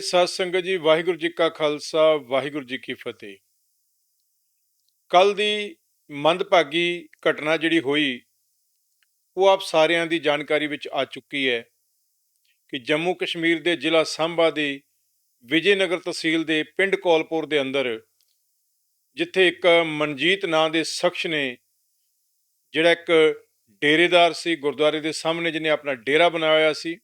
ਪਿਆਰੀ ਸਾਧ ਸੰਗਤ ਜੀ, ਵਾਹਿਗੁਰੂ ਜੀ ਕਾ ਖਾਲਸਾ, ਵਾਹਿਗੁਰੂ ਜੀ ਕੀ ਫਤਿਹ। ਕੱਲ ਦੀ ਮੰਦਭਾਗੀ ਘਟਨਾ ਜਿਹੜੀ ਹੋਈ, ਉਹ ਆਪ ਸਾਰਿਆਂ ਦੀ ਜਾਣਕਾਰੀ ਵਿੱਚ ਆ ਚੁੱਕੀ ਹੈ ਕਿ ਜੰਮੂ ਕਸ਼ਮੀਰ ਦੇ ਜ਼ਿਲ੍ਹਾ ਸਾਂਬਾ ਦੇ ਵਿਜੇਨਗਰ ਤਹਿਸੀਲ ਦੇ ਪਿੰਡ ਕੌਲਪੁਰ ਦੇ ਅੰਦਰ, ਜਿੱਥੇ ਇੱਕ ਮਨਜੀਤ ਨਾਂ ਦੇ ਸ਼ਖਸ ਨੇ, ਜਿਹੜਾ ਇੱਕ ਡੇਰੇਦਾਰ ਸੀ, ਗੁਰਦੁਆਰੇ ਦੇ ਸਾਹਮਣੇ ਜਿਹਨੇ ਆਪਣਾ ਡੇਰਾ ਬਣਾਇਆ ਹੋਇਆ ਸੀ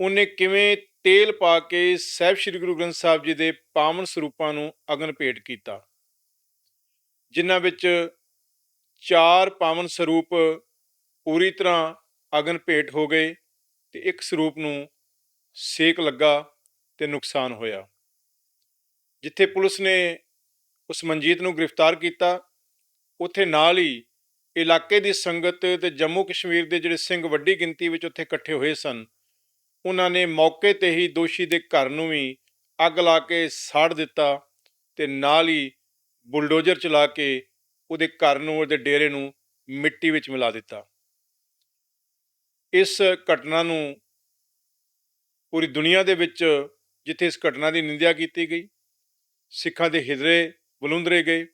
ਉਹਨੇ ਕਿਵੇਂ ਤੇਲ ਪਾ ਕੇ ਸਾਹਿਬ ਸ੍ਰੀ ਗੁਰੂ ਗ੍ਰੰਥ ਸਾਹਿਬ ਜੀ ਦੇ ਪਾਵਨ ਸਰੂਪਾਂ ਨੂੰ ਅਗਨ ਭੇਟ ਕੀਤਾ, ਜਿਨ੍ਹਾਂ ਵਿੱਚ ਚਾਰ ਪਾਵਨ ਸਰੂਪ ਪੂਰੀ ਤਰ੍ਹਾਂ ਅਗਨ ਭੇਟ ਹੋ ਗਏ ਤੇ ਇੱਕ ਸਰੂਪ ਨੂੰ ਸੇਕ ਲੱਗਾ ਤੇ ਨੁਕਸਾਨ ਹੋਇਆ। ਜਿੱਥੇ ਪੁਲਿਸ ਨੇ ਉਸ ਮਨਜੀਤ ਨੂੰ ਗ੍ਰਿਫਤਾਰ ਕੀਤਾ, ਉੱਥੇ ਨਾਲ ਹੀ ਇਲਾਕੇ ਦੀ ਸੰਗਤ ਤੇ ਜੰਮੂ ਕਸ਼ਮੀਰ ਦੇ ਜਿਹੜੇ ਸਿੰਘ ਵੱਡੀ ਗਿਣਤੀ ਵਿੱਚ ਉੱਥੇ ਇਕੱਠੇ ਹੋਏ ਸਨ ਉਹਨਾਂ ਨੇ ਮੌਕੇ ਤੇ ਹੀ ਦੋਸ਼ੀ ਦੇ ਘਰ ਨੂੰ ਵੀ ਅੱਗ ਲਾ ਕੇ ਸਾੜ ਦਿੱਤਾ ਤੇ ਨਾਲ ਹੀ ਬੁਲਡੋਜ਼ਰ ਚਲਾ ਕੇ ਉਹਦੇ ਘਰ ਨੂੰ, ਉਹਦੇ ਡੇਰੇ ਨੂੰ ਮਿੱਟੀ ਵਿੱਚ ਮਿਲਾ ਦਿੱਤਾ। ਇਸ ਘਟਨਾ ਨੂੰ ਪੂਰੀ ਦੁਨੀਆ ਦੇ ਵਿੱਚ ਜਿੱਥੇ ਇਸ ਘਟਨਾ ਦੀ ਨਿੰਦਿਆ ਕੀਤੀ ਗਈ, ਸਿੱਖਾਂ ਦੇ ਹਿਰਦੇ ਬਲੁੰਦਰੇ ਗਏ,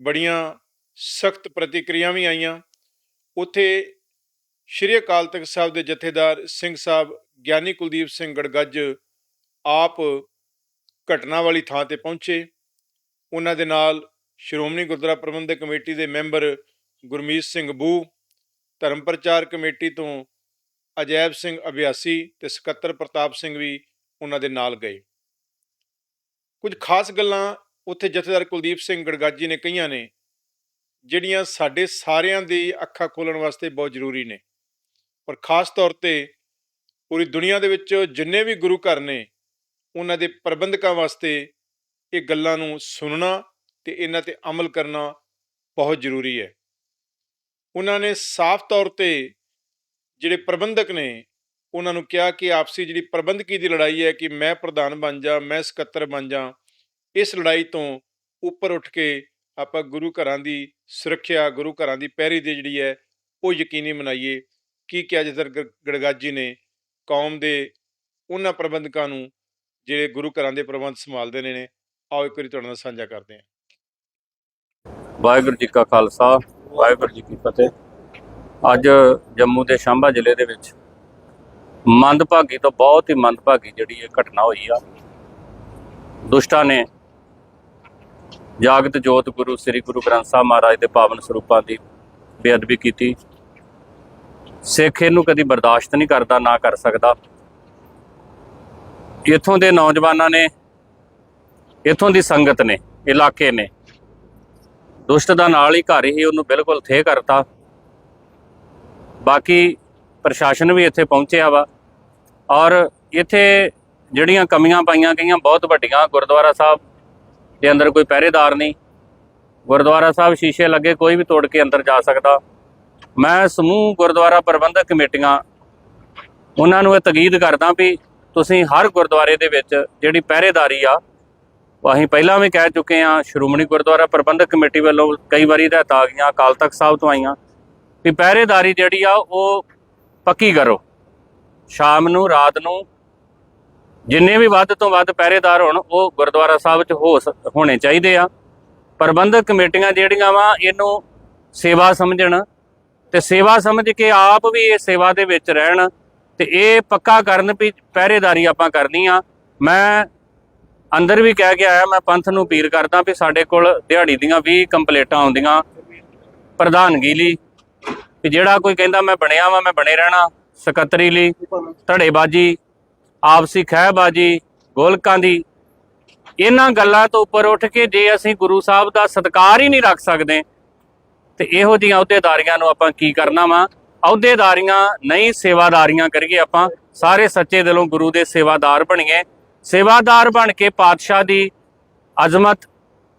ਬੜੀਆਂ ਸਖਤ ਪ੍ਰਤੀਕਿਰਿਆਵਾਂ ਵੀ ਆਈਆਂ, ਉੱਥੇ ਸ਼੍ਰੀ ਅਕਾਲ ਤਖਤ ਸਾਹਿਬ ਦੇ ਜਥੇਦਾਰ ਸਿੰਘ ਸਾਹਿਬ ਗਿਆਨੀ ਕੁਲਦੀਪ ਸਿੰਘ ਗੜਗੱਜ ਆਪ ਘਟਨਾ ਵਾਲੀ ਥਾਂ ਤੇ ਪਹੁੰਚੇ। ਉਹਨਾਂ ਦੇ ਨਾਲ ਸ਼੍ਰੋਮਣੀ ਗੁਰਦੁਆਰਾ ਪ੍ਰਬੰਧਕ ਕਮੇਟੀ ਦੇ ਮੈਂਬਰ ਗੁਰਮੀਤ ਸਿੰਘ ਬੂ, ਧਰਮ ਪ੍ਰਚਾਰ ਕਮੇਟੀ ਤੋਂ ਅਜੈਬ ਸਿੰਘ ਅਭਿਆਸੀ ਤੇ ਸਕੱਤਰ ਪ੍ਰਤਾਪ ਸਿੰਘ ਵੀ ਉਹਨਾਂ ਦੇ ਨਾਲ ਗਏ। ਕੁਝ ਖਾਸ ਗੱਲਾਂ ਉੱਥੇ ਜਥੇਦਾਰ ਕੁਲਦੀਪ ਸਿੰਘ ਗੜਗਾਜੀ ਨੇ ਕਹੀਆਂ ਨੇ, ਜਿਹੜੀਆਂ ਸਾਡੇ ਸਾਰਿਆਂ ਦੀ ਅੱਖਾਂ ਖੋਲਣ ਵਾਸਤੇ ਬਹੁਤ ਜ਼ਰੂਰੀ ਨੇ। ਪਰ ਖਾਸ ਤੌਰ ਤੇ ਪੂਰੀ ਦੁਨੀਆ ਦੇ ਵਿੱਚ ਜਿੰਨੇ ਵੀ ਗੁਰੂ ਘਰ ਨੇ, ਉਹਨਾਂ ਦੇ ਪ੍ਰਬੰਧਕਾਂ ਵਾਸਤੇ ਇਹ ਗੱਲਾਂ ਨੂੰ ਸੁਣਨਾ ਤੇ ਇਹਨਾਂ ਤੇ ਅਮਲ ਕਰਨਾ ਬਹੁਤ ਜ਼ਰੂਰੀ ਹੈ। ਉਹਨਾਂ ਨੇ ਸਾਫ਼ ਤੌਰ ਤੇ ਜਿਹੜੇ ਪ੍ਰਬੰਧਕ ਨੇ, ਉਹਨਾਂ ਨੂੰ ਕਿਹਾ ਕਿ ਆਪਸੀ ਜਿਹੜੀ ਪ੍ਰਬੰਧਕੀ ਦੀ ਲੜਾਈ ਹੈ ਕਿ ਮੈਂ ਪ੍ਰਧਾਨ ਬਣ ਜਾ, ਮੈਂ ਸਕੱਤਰ ਬਣ ਜਾ, ਇਸ ਲੜਾਈ ਤੋਂ ਉੱਪਰ ਉੱਠ ਕੇ ਆਪਾਂ ਗੁਰੂ ਘਰਾਂ ਦੀ ਸੁਰੱਖਿਆ, ਗੁਰੂ ਘਰਾਂ ਦੀ ਪਹਿਰੀ ਦੀ ਜਿਹੜੀ ਹੈ, ਉਹ ਯਕੀਨੀ ਬਣਾਈਏ ਕੀ ਕਿਹਾ ਜਦਰ ਗੜਗਾਜੀ ਨੇ ਕੌਮ ਦੇ ਉਹਨਾਂ ਪ੍ਰਬੰਧਕਾਂ ਨੂੰ, ਜਿਹੜੇ ਗੁਰੂ ਘਰਾਂ ਦੇ ਪ੍ਰਬੰਧ ਸੰਭਾਲਦੇ ਨੇ, ਆਓ ਇੱਕ ਵਾਰੀ ਤੁਹਾਡੇ ਨਾਲ ਸਾਂਝਾ ਕਰਦੇ ਹਾਂ। ਵਾਹਿਗੁਰੂ ਜੀ ਕਾ ਖਾਲਸਾ, ਵਾਹਿਗੁਰੂ ਜੀ ਕੀ ਫਤਿਹ। ਅੱਜ ਜੰਮੂ ਦੇ ਸਾਂਭਾ ਜ਼ਿਲ੍ਹੇ ਦੇ ਵਿੱਚ ਮੰਦਭਾਗੀ ਤੋਂ ਬਹੁਤ ਹੀ ਮੰਦਭਾਗੀ ਜਿਹੜੀ ਇਹ ਘਟਨਾ ਹੋਈ ਆ। ਦੁਸ਼ਟਾਂ ਨੇ ਜਾਗਤ ਜੋਤ ਗੁਰੂ, ਸ੍ਰੀ ਗੁਰੂ ਗ੍ਰੰਥ ਸਾਹਿਬ ਮਹਾਰਾਜ ਦੇ ਪਾਵਨ ਸਰੂਪਾਂ ਦੀ ਬੇਅਦਬੀ ਕੀਤੀ। ਸਿੱਖ ਇਹਨੂੰ ਕਦੀ ਬਰਦਾਸ਼ਤ ਨਹੀਂ ਕਰਦਾ, ਨਾ ਕਰ ਸਕਦਾ। ਇੱਥੋਂ ਦੇ ਨੌਜਵਾਨਾਂ ਨੇ, ਇੱਥੋਂ ਦੀ ਸੰਗਤ ਨੇ, ਇਲਾਕੇ ਨੇ, ਦੁਸ਼ਟ ਦਾ ਨਾਲ ਹੀ ਘਰ ਹੀ ਉਹਨੂੰ ਬਿਲਕੁਲ ਥੇ ਕਰਤਾ। ਬਾਕੀ ਪ੍ਰਸ਼ਾਸਨ ਵੀ ਇੱਥੇ ਪਹੁੰਚਿਆ ਵਾ ਔਰ ਇੱਥੇ ਜਿਹੜੀਆਂ ਕਮੀਆਂ ਪਾਈਆਂ ਗਈਆਂ, ਬਹੁਤ ਵੱਡੀਆਂ, ਗੁਰਦੁਆਰਾ ਸਾਹਿਬ ਦੇ ਅੰਦਰ ਕੋਈ ਪਹਿਰੇਦਾਰ ਨਹੀਂ, ਗੁਰਦੁਆਰਾ ਸਾਹਿਬ ਸ਼ੀਸ਼ੇ ਲੱਗੇ, ਕੋਈ ਵੀ ਤੋੜ ਕੇ ਅੰਦਰ ਜਾ ਸਕਦਾ। ਮੈਂ ਸਮੂਹ ਗੁਰਦੁਆਰਾ ਪ੍ਰਬੰਧਕ ਕਮੇਟੀਆਂ, ਉਹਨਾਂ ਨੂੰ ਇਹ ਤਕੀਦ ਕਰਦਾ ਵੀ ਤੁਸੀਂ ਹਰ ਗੁਰਦੁਆਰੇ ਦੇ ਵਿੱਚ ਜਿਹੜੀ ਪਹਿਰੇਦਾਰੀ ਆ, ਉਹ ਅਸੀਂ ਪਹਿਲਾਂ ਵੀ ਕਹਿ ਚੁੱਕੇ ਆ ਸ਼੍ਰੋਮਣੀ ਗੁਰਦੁਆਰਾ ਪ੍ਰਬੰਧਕ ਕਮੇਟੀ ਵੱਲੋਂ ਕਈ ਵਾਰੀ ਹਦਾਇਤਾਂ ਆ ਗਈਆਂ, ਅਕਾਲ ਤਖਤ ਸਾਹਿਬ ਤੋਂ ਆਈਆਂ, ਵੀ ਪਹਿਰੇਦਾਰੀ ਜਿਹੜੀ ਆ, ਉਹ ਪੱਕੀ ਕਰੋ। ਸ਼ਾਮ ਨੂੰ, ਰਾਤ ਨੂੰ, ਜਿੰਨੇ ਵੀ ਵੱਧ ਤੋਂ ਵੱਧ ਪਹਿਰੇਦਾਰ ਹੋਣ, ਉਹ ਗੁਰਦੁਆਰਾ ਸਾਹਿਬ 'ਚ ਹੋ ਸ- ਹੋਣੇ ਚਾਹੀਦੇ ਆ। ਪ੍ਰਬੰਧਕ ਕਮੇਟੀਆਂ ਜਿਹੜੀਆਂ ਵਾ, ਇਹਨੂੰ ਸੇਵਾ ਸਮਝਣ ਤੇ ਸੇਵਾ ਸਮਝ ਕੇ ਆਪ ਵੀ ਇਹ ਸੇਵਾ ਦੇ ਵਿੱਚ ਰਹਿਣ ਤੇ ਇਹ ਪੱਕਾ ਕਰਨ ਵੀ ਪਹਿਰੇਦਾਰੀ ਆਪਾਂ ਕਰਨੀ ਆ। ਮੈਂ ਅੰਦਰ ਵੀ ਕਹਿ ਕੇ ਆਇਆ, ਮੈਂ ਪੰਥ ਨੂੰ ਅਪੀਲ ਕਰਦਾ ਵੀ ਸਾਡੇ ਕੋਲ ਦਿਹਾੜੀ ਦੀਆਂ 20 ਕੰਪਲੇਟਾਂ ਆਉਂਦੀਆਂ, ਪ੍ਰਧਾਨਗੀ ਲਈ ਕਿ ਜਿਹੜਾ ਕੋਈ ਕਹਿੰਦਾ ਮੈਂ ਬਣਿਆ ਵਾਂ, ਮੈਂ ਬਣੇ ਰਹਿਣਾ, ਸਕੱਤਰੀ ਲਈ, ਧੜੇਬਾਜੀ, ਆਪਸੀ ਖਹਿਬਾਜੀ, ਗੋਲਕਾਂ ਦੀ, ਇਹਨਾਂ ਗੱਲਾਂ ਤੋਂ ਉੱਪਰ ਉੱਠ ਕੇ ਜੇ ਅਸੀਂ ਗੁਰੂ ਸਾਹਿਬ ਦਾ ਸਤਿਕਾਰ ਹੀ ਨਹੀਂ ਰੱਖ ਸਕਦੇ ਤੇ ਇਹੋ ਜਿਹੀਆਂ ਅਹੁਦੇਦਾਰੀਆਂ ਨੂੰ ਆਪਾਂ ਕੀ ਕਰਨਾ ਵਾ? ਅਹੁਦੇਦਾਰੀਆਂ ਨਹੀਂ, ਸੇਵਾਦਾਰੀਆਂ ਕਰੀਏ ਆਪਾਂ। ਸਾਰੇ ਸੱਚੇ ਦਿਲੋਂ ਗੁਰੂ ਦੇ ਸੇਵਾਦਾਰ ਬਣੀਏ। ਸੇਵਾਦਾਰ ਬਣ ਕੇ ਪਾਤਸ਼ਾਹ ਦੀ ਅਜ਼ਮਤ,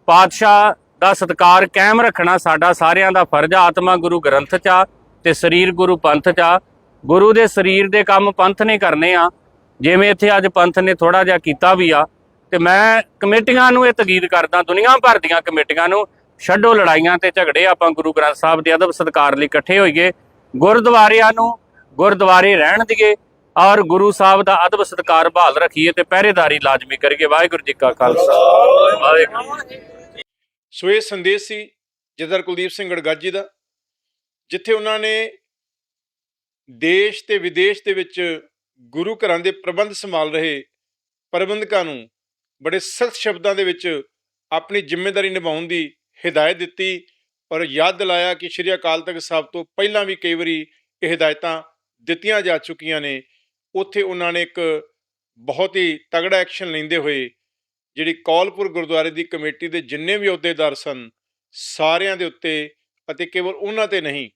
ਪਾਤਸ਼ਾਹ ਦਾ ਸਤਕਾਰ ਕਾਇਮ ਰੱਖਣਾ ਸਾਡਾ ਸਾਰਿਆਂ ਦਾ ਫਰਜ਼ ਆਤਮਾ ਗੁਰੂ ਗ੍ਰੰਥ ਚ ਆ ਤੇ ਸਰੀਰ ਗੁਰੂ ਪੰਥ ਚ ਆ। ਗੁਰੂ ਦੇ ਸਰੀਰ ਦੇ ਕੰਮ ਪੰਥ ਨੇ ਕਰਨੇ ਆ। ਜਿਵੇਂ ਇੱਥੇ ਅੱਜ ਪੰਥ ਨੇ ਥੋੜਾ ਜਿਹਾ ਕੀਤਾ ਵੀ ਆ। ਤੇ ਮੈਂ ਕਮੇਟੀਆਂ ਨੂੰ ਇਹ ਤਕੀਦ ਕਰਦਾ, ਦੁਨੀਆ ਭਰ ਦੀਆਂ ਕਮੇਟੀਆਂ ਨੂੰ। ਛੱਡੋ ਲੜਾਈਆਂ ਤੇ ਝਗੜੇ, ਆਪਾਂ ਗੁਰੂ ਗ੍ਰੰਥ ਸਾਹਿਬ ਦੇ ਅਦਬ ਸਤਕਾਰ ਲਈ ਇਕੱਠੇ ਹੋਈਏ। ਗੁਰਦੁਆਰਿਆਂ ਨੂੰ ਗੁਰਦੁਆਰੇ ਰਹਿਣ ਦੀਏ ਔਰ ਗੁਰੂ ਸਾਹਿਬ ਦਾ ਅਦਬ ਸਤਕਾਰ ਬਹਾਲ ਰੱਖੀਏ ਤੇ ਪਹਿਰੇਦਾਰੀ ਲਾਜ਼ਮੀ ਕਰੀਏ। ਵਾਹਿਗੁਰੂ ਜੀ ਕਾ ਖਾਲਸਾ। ਵਾਹਿਗੁਰੂ। ਸੋ ਇਹ ਸੰਦੇਸ਼ ਸੀ ਜਦਰ ਕੁਲਦੀਪ ਸਿੰਘ ਗੜਗਾਜੀ ਦਾ, ਜਿੱਥੇ ਉਹਨਾਂ ਨੇ ਦੇਸ਼ ਤੇ ਵਿਦੇਸ਼ ਦੇ ਵਿੱਚ ਗੁਰੂ ਘਰਾਂ ਦੇ ਪ੍ਰਬੰਧ ਸੰਭਾਲ ਰਹੇ ਪ੍ਰਬੰਧਕਾਂ ਨੂੰ ਬੜੇ ਸਖਤ ਸ਼ਬਦਾਂ ਦੇ ਵਿੱਚ ਆਪਣੀ ਜ਼ਿੰਮੇਵਾਰੀ ਨਿਭਾਉਣ ਦੀ ਹਦਾਇਤ ਦਿੱਤੀ ਔਰ ਯਾਦ ਦਿਲਾਇਆ ਕਿ ਸ਼੍ਰੀ ਅਕਾਲ ਤਖਤ ਸਾਹਿਬ ਤੋਂ ਪਹਿਲਾਂ ਵੀ ਕਈ ਵਾਰੀ ਇਹ ਹਦਾਇਤਾਂ ਦਿੱਤੀਆਂ ਜਾ ਚੁੱਕੀਆਂ ਨੇ। ਉੱਥੇ ਉਹਨਾਂ ਨੇ ਇੱਕ ਬਹੁਤ ਹੀ ਤਗੜਾ ਐਕਸ਼ਨ ਲੈਂਦੇ ਹੋਏ, ਜਿਹੜੀ ਕੌਲਪੁਰ ਗੁਰਦੁਆਰੇ ਦੀ ਕਮੇਟੀ ਦੇ ਜਿੰਨੇ ਵੀ ਅਹੁਦੇਦਾਰ ਸਨ, ਸਾਰਿਆਂ ਦੇ ਉੱਤੇ ਅਤੇ ਕੇਵਲ ਉਹਨਾਂ ਤੇ ਨਹੀਂ,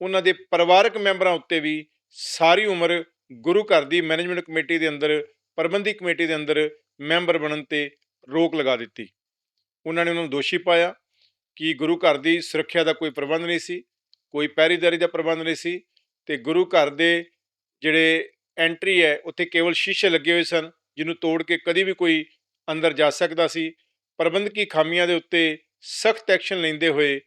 ਉਹਨਾਂ ਦੇ ਪਰਿਵਾਰਕ ਮੈਂਬਰਾਂ ਉੱਤੇ ਵੀ ਸਾਰੀ ਉਮਰ ਗੁਰੂ ਘਰ ਦੀ ਮੈਨੇਜਮੈਂਟ ਕਮੇਟੀ ਦੇ ਅੰਦਰ ਪ੍ਰਬੰਧਕ ਕਮੇਟੀ ਦੇ ਅੰਦਰ ਮੈਂਬਰ ਬਣਨ ਤੇ ਰੋਕ ਲਗਾ ਦਿੱਤੀ। ਉਹਨਾਂ ਨੇ ਉਹਨਾਂ ਨੂੰ ਦੋਸ਼ੀ ਪਾਇਆ ਕਿ ਗੁਰੂ ਘਰ ਦੀ ਸੁਰੱਖਿਆ ਦਾ ਕੋਈ ਪ੍ਰਬੰਧ ਨਹੀਂ ਸੀ, ਕੋਈ ਪਹਿਰੇਦਾਰੀ ਦਾ ਪ੍ਰਬੰਧ ਨਹੀਂ ਸੀ ਤੇ ਗੁਰੂ ਘਰ ਦੇ ਜਿਹੜੇ ਐਂਟਰੀ ਹੈ, ਉੱਥੇ ਕੇਵਲ ਸ਼ੀਸ਼ੇ ਲੱਗੇ ਹੋਏ ਸਨ, ਜਿਹਨੂੰ ਤੋੜ ਕੇ ਕਦੀ ਵੀ ਕੋਈ ਅੰਦਰ ਜਾ ਸਕਦਾ ਸੀ। ਪ੍ਰਬੰਧਕੀ ਖਾਮੀਆਂ ਦੇ ਉੱਤੇ ਸਖਤ ਐਕਸ਼ਨ ਲੈਂਦੇ ਹੋਏ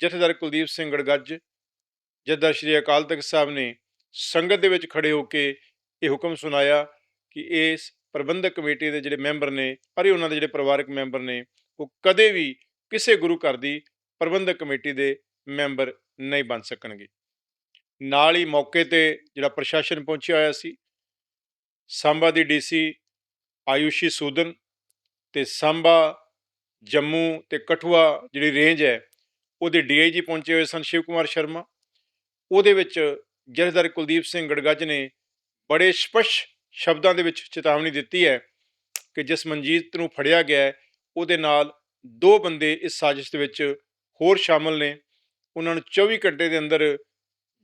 ਜਥੇਦਾਰ ਕੁਲਦੀਪ ਸਿੰਘ ਗੜਗੱਜ ਜਥੇਦਾਰ ਸ਼੍ਰੀ ਅਕਾਲ ਤਖਤ ਸਾਹਿਬ ਨੇ ਸੰਗਤ ਦੇ ਵਿੱਚ ਖੜੇ ਹੋ ਕੇ ਇਹ ਹੁਕਮ ਸੁਣਾਇਆ ਕਿ ਇਸ ਪ੍ਰਬੰਧਕ ਕਮੇਟੀ ਦੇ ਜਿਹੜੇ ਮੈਂਬਰ ਨੇ ਅਤੇ ਉਹਨਾਂ ਦੇ ਜਿਹੜੇ ਪਰਿਵਾਰਕ ਮੈਂਬਰ ਨੇ, ਉਹ ਕਦੇ ਵੀ ਕਿਸੇ ਗੁਰੂ ਘਰ ਦੀ ਪ੍ਰਬੰਧਕ ਕਮੇਟੀ ਦੇ ਮੈਂਬਰ ਨਹੀਂ ਬਣ ਸਕਣਗੇ। ਨਾਲ ਹੀ ਮੌਕੇ ਤੇ ਜਿਹੜਾ ਪ੍ਰਸ਼ਾਸਨ ਪਹੁੰਚਿਆ ਹੋਇਆ ਸੀ, ਸਾਂਬਾ ਦੀ ਡੀਸੀ ਆਯੂਸ਼ੀ ਸੂਦਨ ਤੇ ਸਾਂਬਾ, ਜੰਮੂ ਤੇ ਕਠੂਆ ਜਿਹੜੀ ਰੇਂਜ ਹੈ, ਉਹਦੇ ਡੀਆਈਜੀ ਪਹੁੰਚੇ ਹੋਏ ਸਨ ਸ਼ਿਵ ਕੁਮਾਰ ਸ਼ਰਮਾ। ਉਹਦੇ ਵਿੱਚ ਜਥੇਦਾਰ ਕੁਲਦੀਪ ਸਿੰਘ ਗੜਗੱਜ ਨੇ ਬੜੇ ਸਪਸ਼ਟ ਸ਼ਬਦਾਂ ਦੇ ਵਿੱਚ ਚੇਤਾਵਨੀ ਦਿੱਤੀ ਹੈ ਕਿ ਜਿਸ ਮਨਜੀਤ ਨੂੰ ਫੜਿਆ ਗਿਆ ਹੈ, ਉਹਦੇ ਨਾਲ ਦੋ ਬੰਦੇ ਇਸ ਸਾਜ਼ਿਸ਼ ਦੇ ਵਿੱਚ ਹੋਰ ਸ਼ਾਮਲ ਨੇ। ਉਹਨਾਂ ਨੂੰ 24 ਘੰਟੇ ਦੇ ਅੰਦਰ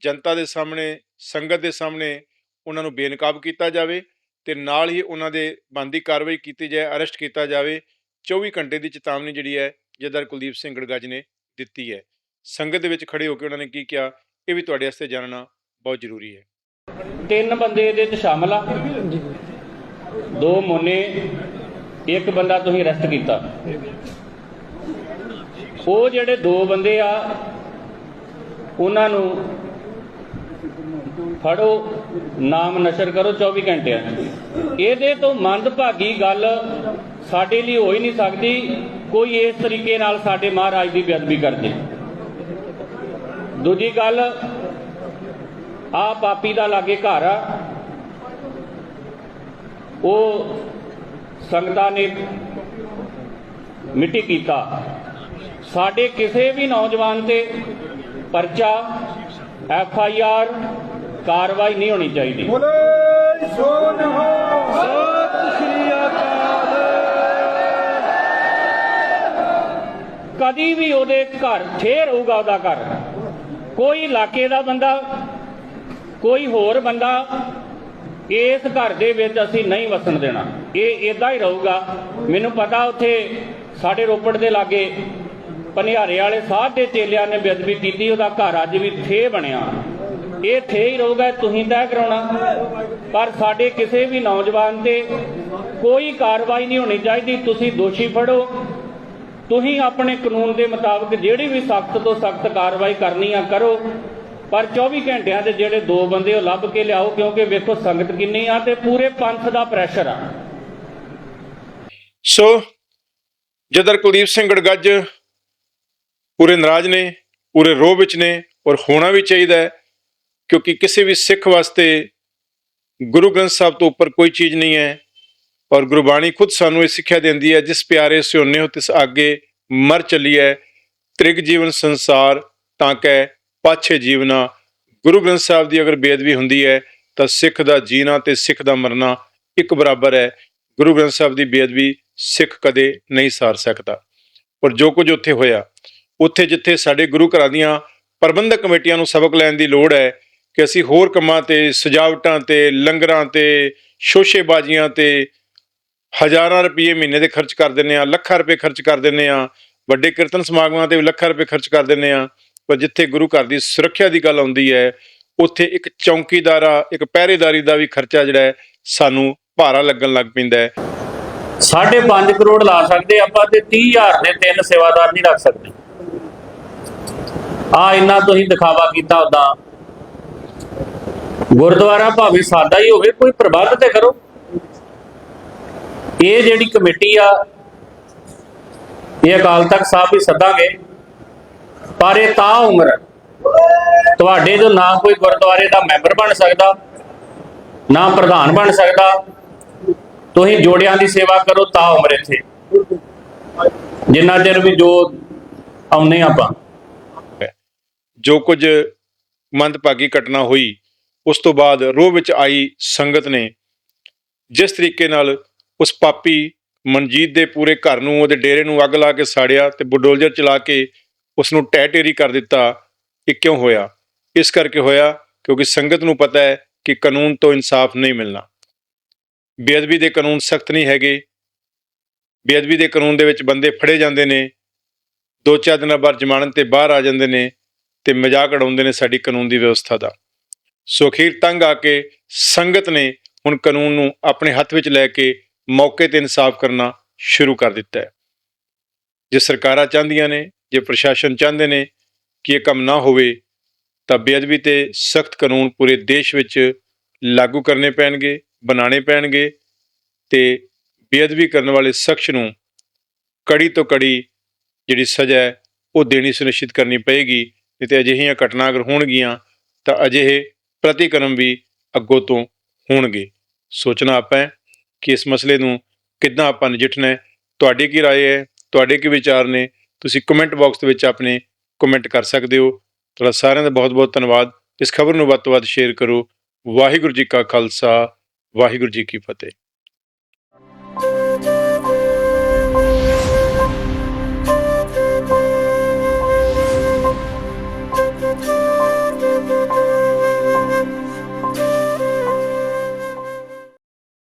ਜਨਤਾ ਦੇ ਸਾਹਮਣੇ, ਸੰਗਤ ਦੇ ਸਾਹਮਣੇ ਉਹਨਾਂ ਨੂੰ ਬੇਨਕਾਬ ਕੀਤਾ ਜਾਵੇ ਤੇ ਨਾਲ ਹੀ ਉਹਨਾਂ ਦੇ ਬੰਦੀ ਕਾਰਵਾਈ ਕੀਤੀ ਜਾਏ, ਅਰੈਸਟ ਕੀਤਾ ਜਾਵੇ। 24 ਘੰਟੇ ਦੀ ਚੇਤਾਵਨੀ ਜਿਹੜੀ ਹੈ ਜਥੇਦਾਰ ਕੁਲਦੀਪ ਸਿੰਘ ਗੜਗੱਜ ਨੇ ਦਿੱਤੀ ਹੈ। ਸੰਗਤ ਦੇ ਵਿੱਚ ਖੜੇ ਹੋ ਕੇ ਉਹਨਾਂ ਨੇ ਕੀ ਕਿਹਾ, ਇਹ ਵੀ ਤੁਹਾਡੇ ਵਾਸਤੇ ਜਾਣਨਾ ਬਹੁਤ ਜ਼ਰੂਰੀ ਹੈ। ਤਿੰਨ ਬੰਦੇ ਇਹਦੇ ਵਿੱਚ ਸ਼ਾਮਲ ਆ? ਦੋ ਮੋਨੇ, ਇੱਕ ਬੰਦਾ ਤੁਸੀਂ ਅਰੈਸਟ ਕੀਤਾ। ਉਹ ਜਿਹੜੇ ਦੋ ਬੰਦੇ ਆ, ਉਹਨਾਂ ਨੂੰ ਫੜੋ, ਨਾਮ ਨਸ਼ਰ ਕਰੋ 24 ਘੰਟਿਆਂ। ਇਹਦੇ ਤੋਂ ਮੰਦਭਾਗੀ ਗੱਲ ਸਾਡੇ ਲਈ ਹੋ ਹੀ ਨਹੀਂ ਸਕਦੀ, ਕੋਈ ਇਸ ਤਰੀਕੇ ਨਾਲ ਸਾਡੇ ਮਹਾਰਾਜ ਦੀ ਬੇਅਦਬੀ ਕਰਦੇ। ਦੂਜੀ ਗੱਲ ਆ ਪਾਪੀ ਦਾ ਲਾਗੇ ਘਰ ਆ। ਉਹ ਸੰਗਤਾਂ ਨੇ ਮਿੱਟੀ ਕੀਤਾ ਸਾਡੇ ਕਿਸੇ ਵੀ ਨੌਜਵਾਨ ਤੇ ਪਰਚਾ ਐਫ ਆਈ ਆਰ ਕਾਰਵਾਈ ਨਹੀਂ ਹੋਣੀ ਚਾਹੀਦੀ। ਕਦੀ ਵੀ ਉਹਦੇ ਘਰ ਠੇਰ ਹੋਊਗਾ ਉਹਦਾ ਘਰ। ਕੋਈ ਇਲਾਕੇ ਦਾ ਬੰਦਾ ਕੋਈ ਹੋਰ ਬੰਦਾ ਇਸ ਘਰ ਦੇ ਵਿੱਚ ਅਸੀਂ ਨਹੀਂ ਵਸਣ ਦੇਣਾ। ਇਹ ਇਦਾਂ ਹੀ ਰਹੂਗਾ। ਮੈਨੂੰ ਪਤਾ ਉੱਥੇ ਸਾਡੇ ਰੋਪੜ ਦੇ ਲਾਗੇ ਪਨਿਆਰੇ ਵਾਲੇ ਸਾਧ ਦੇ ਚੇਲਿਆਂ ਨੇ ਬੇਅਦਬੀ ਕੀਤੀ, ਉਹਦਾ ਘਰ ਅੱਜ ਵੀ ਥੇ ਬਣਿਆ। ਇਹ ਥੇ ਹੀ ਰਹੂਗਾ, ਤੁਸੀਂ ਤੈਅ ਕਰਾਉਣਾ। ਪਰ ਸਾਡੇ ਕਿਸੇ ਵੀ ਨੌਜਵਾਨ ਤੇ ਕੋਈ ਕਾਰਵਾਈ ਨਹੀਂ ਹੋਣੀ ਚਾਹੀਦੀ, ਤੁਸੀਂ ਦੋਸ਼ੀ ਫੜੋ। ਤੁਸੀਂ ਆਪਣੇ ਕਾਨੂੰਨ ਦੇ ਮੁਤਾਬਕ ਜਿਹੜੀ ਵੀ ਸਖਤ ਤੋਂ ਸਖਤ ਕਾਰਵਾਈ ਕਰਨੀ ਆ, ਕਰੋ। ਪਰ 24 ਘੰਟਿਆਂ ਦੇ ਜਿਹੜੇ ਦੋ ਬੰਦੇ ਉਹ ਲੱਭ ਕੇ ਲਿਆਓ, ਕਿਉਂਕਿ ਵੇਖੋ ਸੰਗਤ ਕਿੰਨੀ ਆ ਤੇ ਪੂਰੇ ਪੰਥ ਦਾ ਪ੍ਰੈਸ਼ਰ ਆ। ਸੋ ਜਦਰ ਕੁਲਦੀਪ ਸਿੰਘ ਗੜਗੱਜ ਪੂਰੇ ਨਾਰਾਜ਼ ਨੇ, ਪੂਰੇ ਰੋਹ ਵਿੱਚ ਨੇ ਔਰ ਹੋਣਾ ਵੀ ਚਾਹੀਦਾ ਹੈ ਕਿਉਂਕਿ ਕਿਸੇ ਵੀ ਸਿੱਖ ਵਾਸਤੇ ਗੁਰੂ ਗ੍ਰੰਥ ਸਾਹਿਬ ਤੋਂ ਉੱਪਰ ਕੋਈ ਚੀਜ਼ ਨਹੀਂ ਹੈ ਔਰ ਗੁਰਬਾਣੀ ਖੁਦ ਸਾਨੂੰ ਇਹ ਸਿੱਖਿਆ ਦਿੰਦੀ ਹੈ, ਜਿਸ ਪਿਆਰੇ ਸਿਉਨੇ ਹੋ ਤਿਸ ਅੱਗੇ ਮਰ ਚੱਲੀਐ ਤ੍ਰਿਗ ਜੀਵਨ ਸੰਸਾਰ ਤਾਂ ਕੈ ਪਾਛੇ ਜੀਵਨਾ। ਗੁਰੂ ਗ੍ਰੰਥ ਸਾਹਿਬ ਦੀ ਅਗਰ ਬੇਅਦਬੀ ਹੁੰਦੀ ਹੈ ਤਾਂ ਸਿੱਖ ਦਾ ਜੀਣਾ ਤੇ ਸਿੱਖ ਦਾ ਮਰਨਾ ਇੱਕ ਬਰਾਬਰ ਹੈ। ਗੁਰੂ ਗ੍ਰੰਥ ਸਾਹਿਬ ਦੀ ਬੇਅਦਬੀ ਸਿੱਖ ਕਦੇ ਨਹੀਂ ਸਾਰ ਸਕਦਾ। ਪਰ ਜੋ ਕੁਝ ਉੱਥੇ ਹੋਇਆ ਉੱਥੇ ਜਿੱਥੇ ਸਾਡੇ ਗੁਰੂ ਘਰਾਂ ਦੀਆਂ ਪ੍ਰਬੰਧਕ ਕਮੇਟੀਆਂ ਨੂੰ ਸਬਕ ਲੈਣ ਦੀ ਲੋੜ ਹੈ ਕਿ ਅਸੀਂ ਹੋਰ ਕੰਮਾਂ ਤੇ, ਸਜਾਵਟਾਂ ਤੇ, ਲੰਗਰਾਂ ਤੇ, ਸ਼ੋਸ਼ੇਬਾਜ਼ੀਆਂ ਤੇ ਹਜ਼ਾਰਾਂ ਰੁਪਏ ਮਹੀਨੇ ਦੇ ਖਰਚ ਕਰ ਦਿੰਨੇ ਆ ਲੱਖਾਂ ਰੁਪਏ ਖਰਚ ਕਰ ਦਿੰਨੇ ਆ ਵੱਡੇ ਕੀਰਤਨ ਸਮਾਗਮਾਂ ਤੇ ਵੀ ਲੱਖਾਂ ਰੁਪਏ ਖਰਚ ਕਰ ਦਿੰਨੇ ਆ ਪਰ ਜਿੱਥੇ ਗੁਰੂ ਘਰ ਦੀ ਸੁਰੱਖਿਆ ਦੀ ਗੱਲ ਆਉਂਦੀ ਹੈ, ਉੱਥੇ ਇੱਕ ਚੌਕੀਦਾਰਾ, ਇੱਕ ਪਹਿਰੇਦਾਰੀ ਦਾ ਵੀ ਖਰਚਾ ਜਿਹੜਾ ਹੈ, ਸਾਨੂੰ ਭਾਰਾ ਲੱਗਣ ਲੱਗ ਪੈਂਦਾ ਹੈ। 5.5 ਕਰੋੜ ਲਾ ਸਕਦੇ ਆਪਾਂ ਤੇ 30000 ਦੇ ਤਿੰਨ ਸੇਵਾਦਾਰ ਨਹੀਂ ਰੱਖ ਸਕਦੇ। ਆ ਇੰਨਾ ਤੁਸੀਂ ਦਿਖਾਵਾ ਕੀਤਾ ਉਦਾਂ ਗੁਰਦੁਆਰਾ ਭਾਵੇਂ ਸਾਦਾ ਹੀ ਹੋਵੇ, ਕੋਈ ਪ੍ਰਬੰਧ ਤੇ ਕਰੋ। ਇਹ ਜਿਹੜੀ ਕਮੇਟੀ ਆ, ਇਹ ਅਕਾਲ ਤਖਤ ਸਾਹਿਬ ਵੀ ਸੱਦਾਂਗੇ। ਪਰ ਇਹ ਤਾਂ ਉਮਰ ਤੁਹਾਡੇ ਜੋ ਨਾ ਕੋਈ ਗੁਰਦੁਆਰੇ ਦਾ ਮੈਂਬਰ ਬਣ ਸਕਦਾ, ਨਾ ਪ੍ਰਧਾਨ ਬਣ ਸਕਦਾ, ਤੁਸੀਂ ਜੋੜਿਆਂ ਦੀ ਸੇਵਾ ਕਰੋ ਤਾਂ ਉਮਰ ਇੱਥੇ। ਜਿੰਨਾ ਚਿਰ ਵੀ ਜੋ ਆਉਨੇ ਆਪਾਂ। ਜੋ ਕੁਝ ਮੰਦਭਾਗੀ ਘਟਨਾ ਹੋਈ, ਉਸ ਤੋਂ ਬਾਅਦ ਰੋਹ ਵਿੱਚ ਆਈ ਸੰਗਤ ਨੇ। ਜਿਸ ਤਰੀਕੇ ਨਾਲ ਉਸ ਪਾਪੀ ਮਨਜੀਤ ਦੇ ਪੂਰੇ ਘਰ ਨੂੰ, ਉਹਦੇ ਡੇਰੇ ਨੂੰ ਅੱਗ ਲਾ ਕੇ ਸਾੜਿਆ ਤੇ ਬੁਲਡੋਜ਼ਰ ਚਲਾ ਕੇ ਉਸ ਨੂੰ ਟਹਿ ਢੇਰੀ ਕਰ ਦਿੱਤਾ, ਇਹ ਕਿਉਂ ਹੋਇਆ? ਇਸ ਕਰਕੇ ਹੋਇਆ ਕਿਉਂਕਿ ਸੰਗਤ ਨੂੰ ਪਤਾ ਹੈ ਕਿ ਕਾਨੂੰਨ ਤੋਂ ਇਨਸਾਫ ਨਹੀਂ ਮਿਲਣਾ। ਬੇਅਦਬੀ ਦੇ ਕਾਨੂੰਨ ਸਖਤ ਨਹੀਂ ਹੈਗੇ। ਬੇਅਦਬੀ ਦੇ ਕਾਨੂੰਨ ਦੇ ਵਿੱਚ ਬੰਦੇ ਫੜੇ ਜਾਂਦੇ ਨੇ ਦੋ ਚਾਰ ਦਿਨਾਂ ਬਾਅਦ ਜ਼ਮਾਨਤ ਤੇ ਬਾਹਰ ਆ ਜਾਂਦੇ ਨੇ। ਤੇ ਮਜ਼ਾਕ ਉਡਾਉਂਦੇ ਨੇ ਸਾਡੀ ਕਾਨੂੰਨ ਦੀ ਵਿਵਸਥਾ ਦਾ। ਸੋ ਅਖੀਰ ਤੰਗ ਆ ਕੇ ਸੰਗਤ ਨੇ ਹੁਣ ਕਾਨੂੰਨ ਨੂੰ ਆਪਣੇ ਹੱਥ ਵਿੱਚ ਲੈ ਕੇ ਮੌਕੇ ਤੇ ਇਨਸਾਫ ਕਰਨਾ ਸ਼ੁਰੂ ਕਰ ਦਿੱਤਾ ਹੈ। ਜੇ ਸਰਕਾਰਾਂ ਚਾਹੁੰਦੀਆਂ ਨੇ, ਜੇ ਪ੍ਰਸ਼ਾਸਨ ਚਾਹੁੰਦੇ ਨੇ ਕਿ ਇਹ ਕੰਮ ਨਾ ਹੋਵੇ, ਤਾਂ ਬੇਅਦਬੀ ਤੇ ਸਖਤ ਕਾਨੂੰਨ ਪੂਰੇ ਦੇਸ਼ ਵਿੱਚ ਲਾਗੂ ਕਰਨੇ ਪੈਣਗੇ, ਬਣਾਉਣੇ ਪੈਣਗੇ ਤੇ ਬੇਅਦਬੀ ਕਰਨ ਵਾਲੇ ਸ਼ਖਸ ਨੂੰ ਕੜੀ ਤੋਂ ਕੜੀ ਜਿਹੜੀ ਸਜ਼ਾ ਹੈ, ਉਹ ਦੇਣੀ ਸੁਨਿਸ਼ਚਿਤ ਕਰਨੀ ਪਏਗੀ। ਨਹੀਂ ਤੇ ਅਜਿਹੀਆਂ ਘਟਨਾ ਅਗਰ ਹੋਣਗੀਆਂ ਤਾਂ ਅਜਿਹੇ ਪ੍ਰਤੀਕਰਮ ਵੀ ਅੱਗੋਂ ਤੋਂ ਹੋਣਗੇ ਸੋਚਣਾ ਆਪਾਂ ਹੈ ਕਿ ਇਸ ਮਸਲੇ ਨੂੰ ਕਿੱਦਾਂ ਆਪਾਂ ਨਜਿੱਠਣਾ ਹੈ ਤੁਹਾਡੀ ਕੀ رائے ਹੈ ਤੁਹਾਡੇ ਕੀ ਵਿਚਾਰ ਨੇ ਤੁਸੀਂ ਕਮੈਂਟ ਬਾਕਸ ਦੇ ਵਿੱਚ ਆਪਣੇ ਕਮੈਂਟ ਕਰ ਸਕਦੇ ਹੋ ਤੁਹਾਡਾ ਸਾਰਿਆਂ ਦਾ ਬਹੁਤ ਬਹੁਤ ਧੰਨਵਾਦ ਇਸ ਖਬਰ ਨੂੰ ਵੱਧ ਤੋਂ ਵੱਧ ਸ਼ੇਅਰ ਕਰੋ ਵਾਹਿਗੁਰੂ ਜੀ ਕਾ ਖਾਲਸਾ ਵਾਹਿਗੁਰੂ ਜੀ ਕੀ ਫਤਿਹ